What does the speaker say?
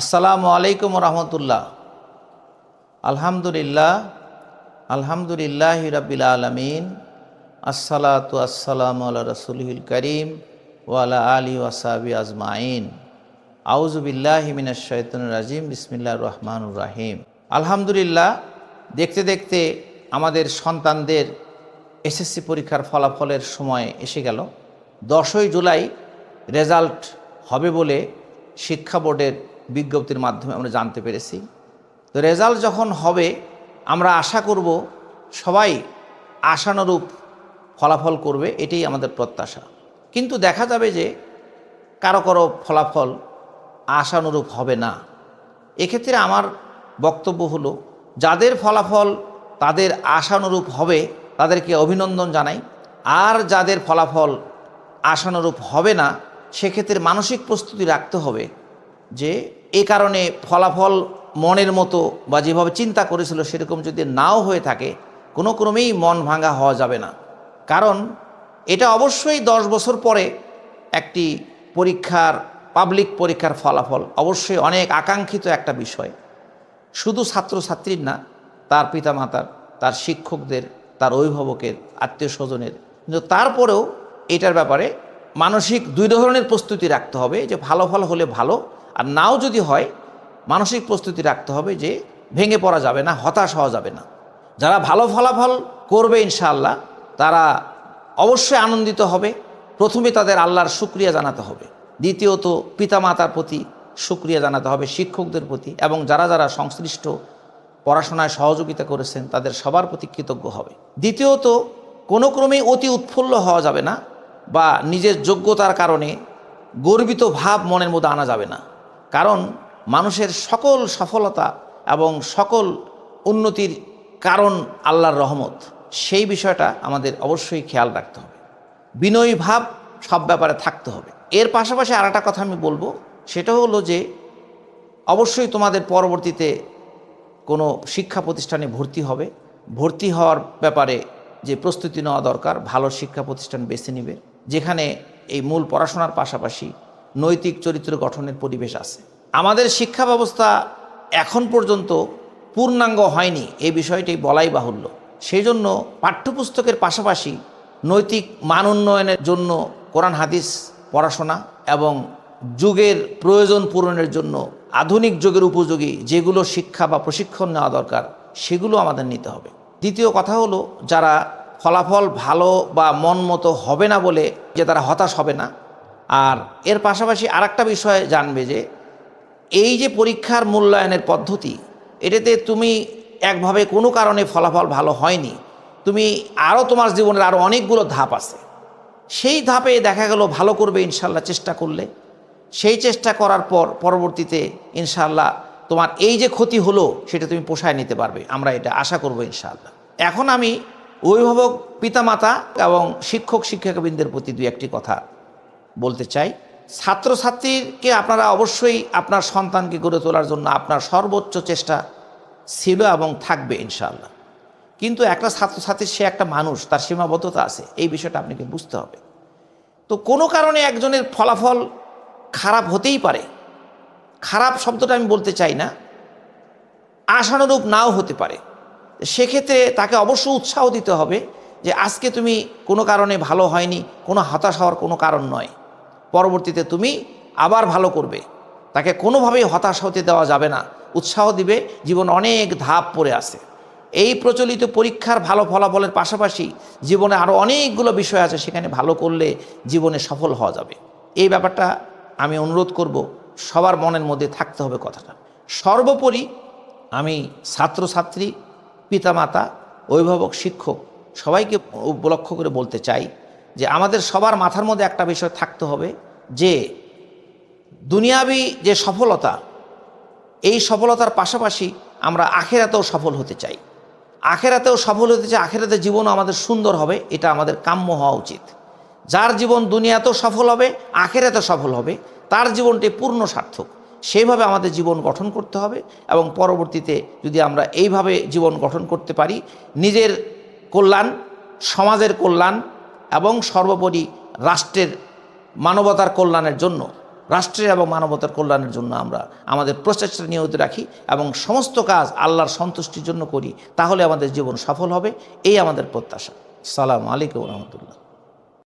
আসসালামু আলাইকুম রহমতুল্লাহ। আলহামদুলিল্লাহ আলহামদুলিল্লাহ রাবিল আলমিন, আসসালাতু আসসালাম আল্লাহ রসুলহিল করিম ওয়ালা আলী ওয়াসাবি আজমাইন। আউজুবিল্লাহ মিনাশাইতুন রাজিম বিসমিল্লা রহমানুর রাহিম। আলহামদুলিল্লাহ, দেখতে দেখতে আমাদের সন্তানদের এসএসসি পরীক্ষার ফলাফলের সময় এসে গেল। দশই জুলাই রেজাল্ট হবে বলে শিক্ষা বোর্ডের বিজ্ঞপ্তির মাধ্যমে আমরা জানতে পেরেছি। তো রেজাল্ট যখন হবে, আমরা আশা করব সবাই আশানুরূপ ফলাফল করবে, এটাই আমাদের প্রত্যাশা। কিন্তু দেখা যাবে যে কারও কারও ফলাফল আশানুরূপ হবে না। এক্ষেত্রে আমার বক্তব্য হলো, যাদের ফলাফল তাদের আশানুরূপ হবে, তাদেরকে অভিনন্দন জানাই। আর যাদের ফলাফল আশানুরূপ হবে না, সেক্ষেত্রে মানসিক প্রস্তুতি রাখতে হবে যে এ কারণে ফলাফল মনের মতো বা যেভাবে চিন্তা করেছিল সেরকম যদি নাও হয়ে থাকে, কোনো ক্রমেই মন ভাঙা হওয়া যাবে না। কারণ এটা অবশ্যই দশ বছর পরে একটি পরীক্ষার পাবলিক পরীক্ষার ফলাফল অবশ্যই অনেক আকাঙ্ক্ষিত একটা বিষয়। শুধু ছাত্রছাত্রীর না, তার পিতামাতার, তার শিক্ষকদের, তার অভিভাবকের, আত্মীয় স্বজনের। কিন্তু তারপরেও এটার ব্যাপারে মানসিক দুই ধরনের প্রস্তুতি রাখতে হবে যে ভালো ফল হলে ভালো আর নাও যদি হয়, মানসিক প্রস্তুতি রাখতে হবে যে ভেঙে পড়া যাবে না, হতাশ হওয়া যাবে না। যারা ভালো ফলাফল করবে ইনশাআল্লাহ, তারা অবশ্যই আনন্দিত হবে। প্রথমে তাদের আল্লাহর শুক্রিয়া জানাতে হবে। দ্বিতীয়ত, পিতামাতার প্রতি শুক্রিয়া জানাতে হবে, শিক্ষকদের প্রতি এবং যারা যারা সংশ্লিষ্ট পড়াশোনায় সহযোগিতা করেছেন, তাদের সবার প্রতি কৃতজ্ঞ হবে। দ্বিতীয়ত, কোনো ক্রমেই অতি উৎফুল্ল হওয়া যাবে না বা নিজের যোগ্যতার কারণে গর্বিত ভাব মনের মধ্যে আনা যাবে না। কারণ মানুষের সকল সফলতা এবং সকল উন্নতির কারণ আল্লাহর রহমত। সেই বিষয়টা আমাদের অবশ্যই খেয়াল রাখতে হবে। বিনয়ী ভাব সব ব্যাপারে থাকতে হবে। এর পাশাপাশি আর একটা কথা আমি বলব, সেটা হলো যে অবশ্যই তোমাদের পরবর্তীতে কোনো শিক্ষা প্রতিষ্ঠানে ভর্তি হবে। ভর্তি হওয়ার ব্যাপারে যে প্রস্তুতি নেওয়া দরকার, ভালো শিক্ষা প্রতিষ্ঠান বেছে নিবে, যেখানে এই মূল পড়াশোনার পাশাপাশি নৈতিক চরিত্র গঠনের পরিবেশ আছে। আমাদের শিক্ষা ব্যবস্থা এখন পর্যন্ত পূর্ণাঙ্গ হয়নি, এই বিষয়টি বলাই বাহুল্য। সেই জন্য পাঠ্যপুস্তকের পাশাপাশি নৈতিক মান উন্নয়নের জন্য কোরআন, হাদিস পড়াশোনা এবং যুগের প্রয়োজন পূরণের জন্য আধুনিক যুগের উপযোগী যেগুলো শিক্ষা বা প্রশিক্ষণ নেওয়া দরকার, সেগুলো আমাদের নিতে হবে। দ্বিতীয় কথা হলো, যারা ফলাফল ভালো বা মন মতো হবে না বলে যে তারা হতাশ হবে না আর এর পাশাপাশি আরেকটা বিষয় জানবে যে এই যে পরীক্ষার মূল্যায়নের পদ্ধতি, এটাতে তুমি একভাবে কোনো কারণে ফলাফল ভালো হয়নি, তুমি আরও তোমার জীবনের আরও অনেকগুলো ধাপ আছে। সেই ধাপে দেখা গেল ভালো করবে ইনশাল্লাহ চেষ্টা করলে। সেই চেষ্টা করার পর পরবর্তীতে ইনশাল্লাহ তোমার এই যে ক্ষতি হলো, সেটা তুমি পোষায় নিতে পারবে। আমরা এটা আশা করব ইনশাল্লাহ। এখন আমি অভিভাবক পিতামাতা এবং শিক্ষক শিক্ষকবৃন্দের প্রতি দু একটি কথা বলতে চাই, ছাত্রছাত্রীকে আপনারা অবশ্যই আপনার সন্তানকে গড়ে তোলার জন্য আপনার সর্বোচ্চ চেষ্টা ছিল এবং থাকবে ইনশাল্লাহ কিন্তু একটা ছাত্রছাত্রীর সে একটা মানুষ, তার সীমাবদ্ধতা আছে, এই বিষয়টা আপনাকে বুঝতে হবে। তো কোনো কারণে একজনের ফলাফল খারাপ হতেই পারে। খারাপ শব্দটা আমি বলতে চাই না, আশানুরূপ নাও হতে পারে। সেক্ষেত্রে তাকে অবশ্য উৎসাহ দিতে হবে যে, আজকে তুমি কোনো কারণে ভালো হয়নি, কোনো হতাশ হওয়ার কোনো কারণ নয়। পরবর্তীতে তুমি আবার ভালো করবে। তাকে কোনোভাবেই হতাশ হতে দেওয়া যাবে না। উৎসাহ দিবে, জীবন অনেক ধাপ পড়ে আছে। এই প্রচলিত পরীক্ষার ভালো ফলাফলের পাশাপাশি জীবনে আরও অনেকগুলো বিষয় আছে, সেখানে ভালো করলে জীবনে সফল হওয়া যাবে। এই ব্যাপারটা আমি অনুরোধ করব, সবার মনের মধ্যে থাকতে হবে কথাটা। সর্বোপরি আমি ছাত্রছাত্রী, পিতামাতা, অভিভাবক, শিক্ষক সবাইকে উপলক্ষ করে বলতে চাই যে আমাদের সবার মাথার মধ্যে একটা বিষয় থাকতে হবে যে দুনিয়াবি যে সফলতা, এই সফলতার পাশাপাশি আমরা আখেরাতেও সফল হতে চাই। আখেরাতেও সফল হতে চাই আখেরাতে জীবনও আমাদের সুন্দর হবে, এটা আমাদের কাম্য হওয়া উচিত। যার জীবন দুনিয়াতেও সফল হবে আখেরাতে সফল হবে, তার জীবনটি পূর্ণ সার্থক। সেইভাবে আমাদের জীবন গঠন করতে হবে এবং পরবর্তীতে যদি আমরা এইভাবে জীবন গঠন করতে পারি, নিজের কল্যাণ, সমাজের কল্যাণ এবং সর্বোপরি রাষ্ট্রের মানবতার কল্যাণের জন্য, রাষ্ট্রের এবং মানবতার কল্যাণের জন্য আমরা আমাদের প্রচেষ্টা নিয়মিত রাখি এবং সমস্ত কাজ আল্লাহর সন্তুষ্টির জন্য করি, তাহলে আমাদের জীবন সফল হবে, এই আমাদের প্রত্যাশা। সালাম আলাইকুম রহমতুল্লাহ।